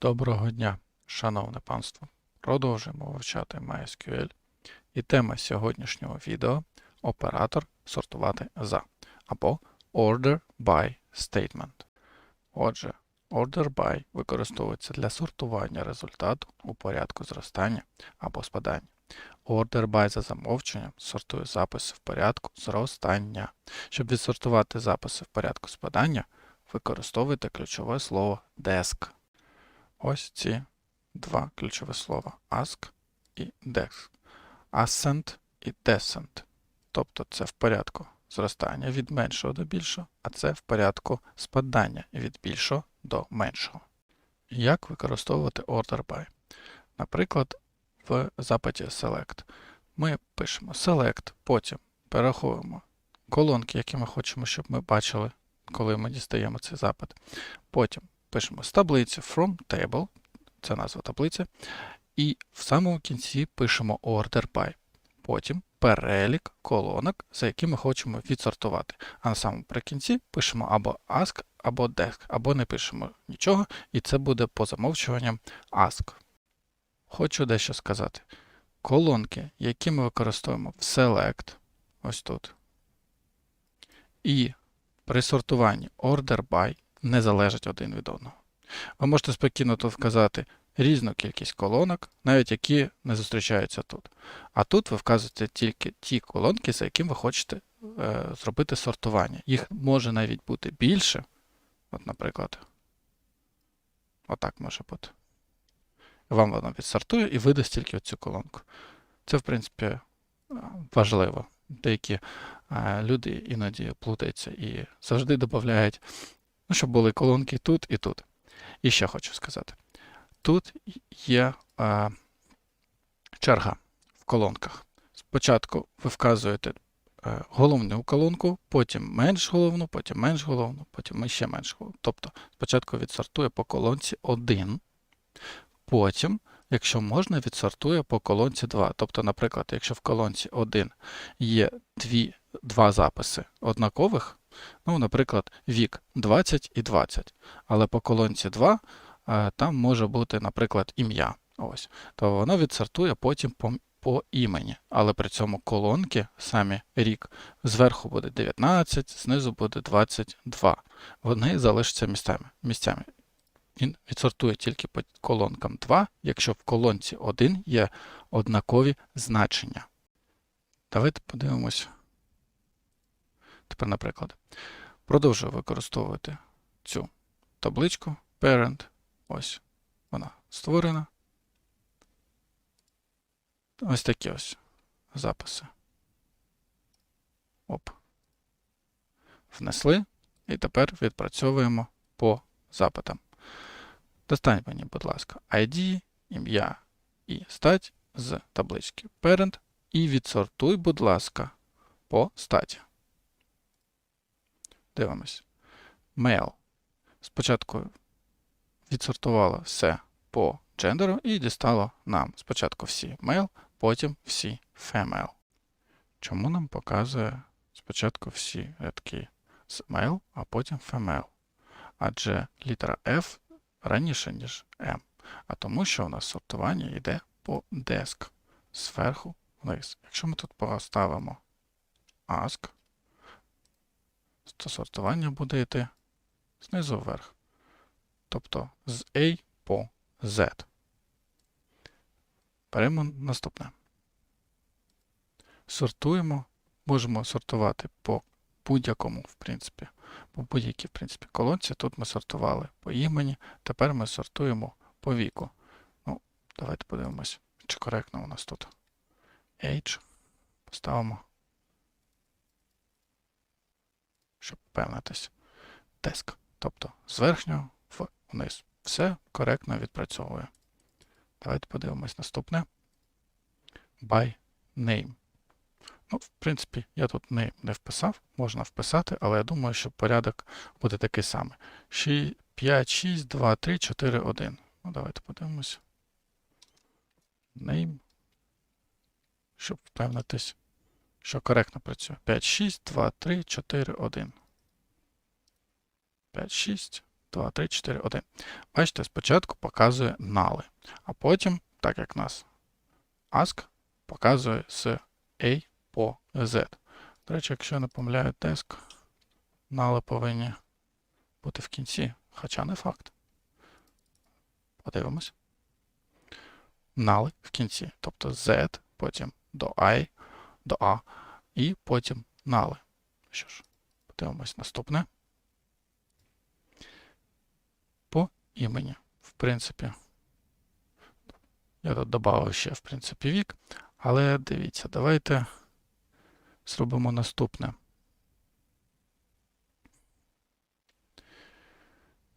Доброго дня, шановне панство. Продовжуємо вивчати MySQL. І тема сьогоднішнього відео оператор сортувати за або Order by Statement. Отже, Order by використовується для сортування результату у порядку зростання або спадання. Order by за замовченням сортує записи в порядку зростання. Щоб відсортувати записи в порядку спадання, використовуйте ключове слово desk. Ось ці два ключові слова ask і desk. Ascent і descent. Тобто це в порядку зростання від меншого до більшого, а це в порядку спадання від більшого до меншого. Як використовувати order by? Наприклад, в запиті select ми пишемо select, потім перераховуємо колонки, які ми хочемо, щоб ми бачили, коли ми дістаємо цей запит. Потім пишемо з таблиці from table, це назва таблиці, і в самому кінці пишемо order by. Потім перелік колонок, за які ми хочемо відсортувати. А на самому прикінці пишемо або ask, або desk, або не пишемо нічого, і це буде по замовчуванням ask. Хочу дещо сказати. Колонки, які ми використовуємо в select, ось тут, і при сортуванні order by не залежать один від одного. Ви можете спокійно тут вказати різну кількість колонок, навіть які не зустрічаються тут. А тут ви вказуєте тільки ті колонки, за якими ви хочете е, зробити сортування. Їх може навіть бути більше. От, наприклад, отак може бути. Вам воно відсортує і видасть тільки оцю колонку. Це, в принципі, е, важливо. Деякі е, люди іноді плутаються і завжди додають, ну, щоб були колонки тут і тут. І ще хочу сказати: тут є е, черга в колонках. Спочатку ви вказуєте е, головну колонку, потім менш головну, потім менш головну, потім ще менш головну. Тобто спочатку відсортує по колонці 1, потім, якщо можна, відсортує по колонці 2. Тобто, наприклад, якщо в колонці 1 є дві, два записи однакових, ну, наприклад, вік 20 і 20, але по колонці 2 е, там може бути, наприклад, ім'я. Ось, то воно відсортує потім по, по імені, але при цьому колонки, самі рік, зверху буде 19, знизу буде 22. Вони залишаться місцями. місцями. Він відсортує тільки по колонкам 2, якщо в колонці 1 є однакові значення. Давайте подивимось. Тепер, наприклад, продовжую використовувати цю табличку parent. Ось вона створена. Ось такі ось записи. Оп. Внесли. І тепер відпрацьовуємо по запитам. Достань мені, будь ласка, ID, ім'я і стать з таблички parent і відсортуй, будь ласка, по статі. Дивимось. Mail. Спочатку відсортувало все по джендеру і дістало нам спочатку всі mail, потім всі female. Чому нам показує спочатку всі рядки з mail, а потім female? Адже літера F раніше, ніж M. А тому, що у нас сортування йде по desk зверху вниз. Якщо ми тут поставимо ask, сортування буде йти знизу вверх. Тобто з A по Z. Беремо наступне. Сортуємо, можемо сортувати по будь-якому, в принципі, по будь-якій в принципі, колонці. Тут ми сортували по імені, тепер ми сортуємо по віку. Ну, Давайте подивимось, чи коректно у нас тут Age. Поставимо, щоб впевнитись. Desk. Тобто з верхнього вниз. Все коректно відпрацьовує. Давайте подивимось наступне. By name. Ну, в принципі, я тут не, не вписав, можна вписати, але я думаю, що порядок буде такий самий. 5, 6, 2, 3, 4, 1. Ну, давайте подивимось. Name. Щоб впевнитись, що коректно працює. 5, 6, 2, 3, 4, 1. 5, 6, 2, 3, 4, 1. Бачите, спочатку показує нали, а потім, так як нас ask, показує з A по Z. До речі, якщо я не помиляю desk, нали повинні бути в кінці, хоча не факт. Подивимось. Нали в кінці, тобто Z, потім до I, до A, і потім нали. Що ж, подивимось наступне. По імені, в принципі. Я тут додав ще, в принципі, вік. Але дивіться, давайте зробимо наступне.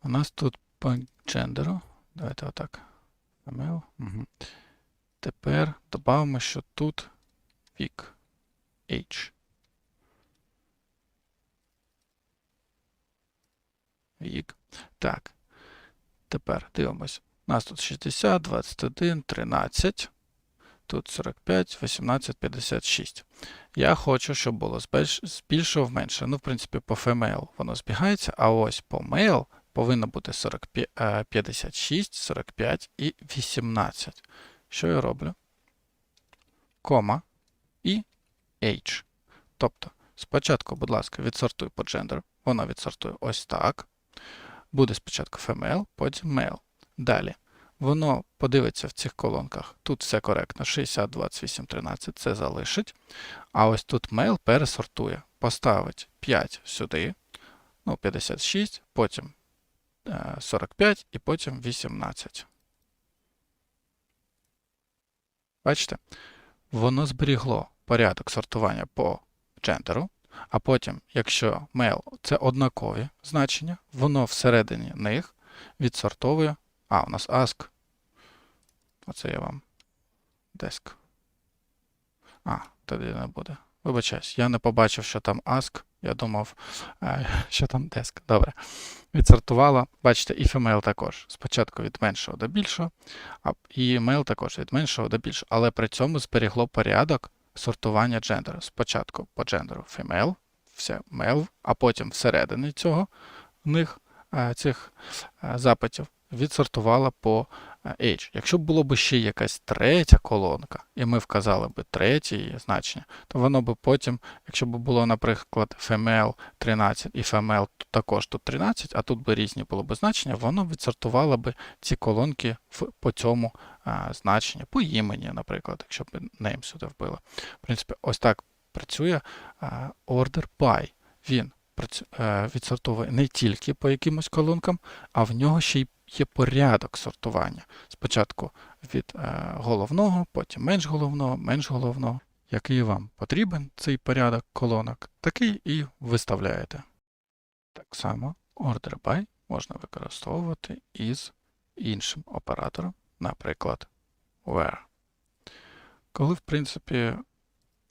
У нас тут по джендеру. Давайте отак. Угу. Тепер додамо, що тут вік. H. Вік. Так. Тепер дивимось. У нас тут 60, 21, 13. Тут 45, 18, 56. Я хочу, щоб було з в менше. Ну, в принципі, по female воно збігається, а ось по male повинно бути 45, е, 56, 45 і 18. Що я роблю? Кома і H. Тобто, спочатку, будь ласка, відсортуй по gender. Воно відсортує ось так. Буде спочатку female, потім male. Далі. Воно подивиться в цих колонках. Тут все коректно. 60, 28, 13. Це залишить. А ось тут mail пересортує. Поставить 5 сюди. Ну, 56, потім е, 45 і потім 18. Бачите? Воно зберігло порядок сортування по джендеру. А потім, якщо mail це однакові значення, воно всередині них відсортовує. А, у нас ask. Оце я вам. Desk. А, тоді не буде. Вибачаюсь, я не побачив, що там ask. Я думав, е, що там desk. Добре. Відсортувала. Бачите, і female також. Спочатку від меншого до більшого, і mail також від меншого до більшого. Але при цьому зберігло порядок сортування джендеру. Спочатку по джендеру female, все male, а потім всередині цього них, е, цих е, запитів відсортувала по age. Якщо б було б ще якась третя колонка, і ми вказали б третє значення, то воно б потім, якщо б було, наприклад, female 13 і тут також тут 13, а тут би різні було б значення, воно відсортувало б ці колонки в, по цьому а, значенню, по імені, наприклад, якщо б name сюди вбили. В принципі, ось так працює а, order by. Він е, відсортовує не тільки по якимось колонкам, а в нього ще й є порядок сортування. Спочатку від е, головного, потім менш головного, менш головного. Який вам потрібен цей порядок колонок, такий і виставляєте. Так само order by можна використовувати із іншим оператором, наприклад, where. Коли, в принципі,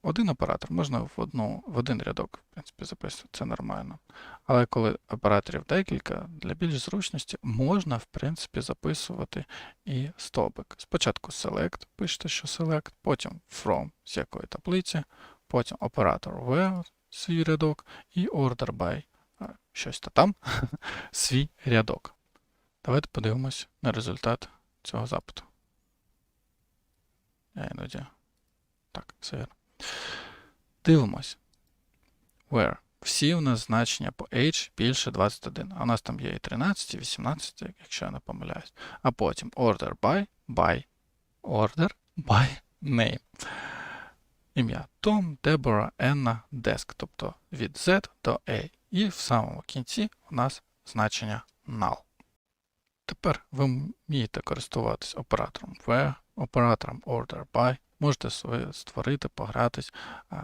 один оператор можна в, одну, в один рядок в принципі, записувати, це нормально. Але коли операторів декілька, для більш зручності можна, в принципі, записувати і стовбик. Спочатку select, пишете, що select, потім from з якої таблиці, потім оператор where, свій рядок, і order by, щось то там, свій рядок. Давайте подивимось на результат цього запиту. Я іноді. Так, все вірно. Дивимось. Where. Всі у нас значення по age більше 21. А у нас там є і 13, і 18, якщо я не помиляюсь. А потім order by, by, order by name. Ім'я Том, Дебора, Енна, Desk, тобто від Z до A. І в самому кінці у нас значення null. Тепер ви вмієте користуватись оператором where, оператором order by, можете створити, погратись,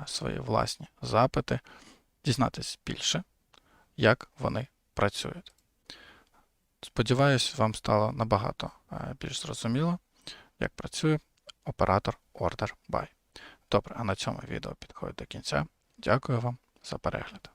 свої власні запити, дізнатись більше, як вони працюють. Сподіваюсь, вам стало набагато більш зрозуміло, як працює оператор order by. Добре, а на цьому відео підходить до кінця. Дякую вам за перегляд.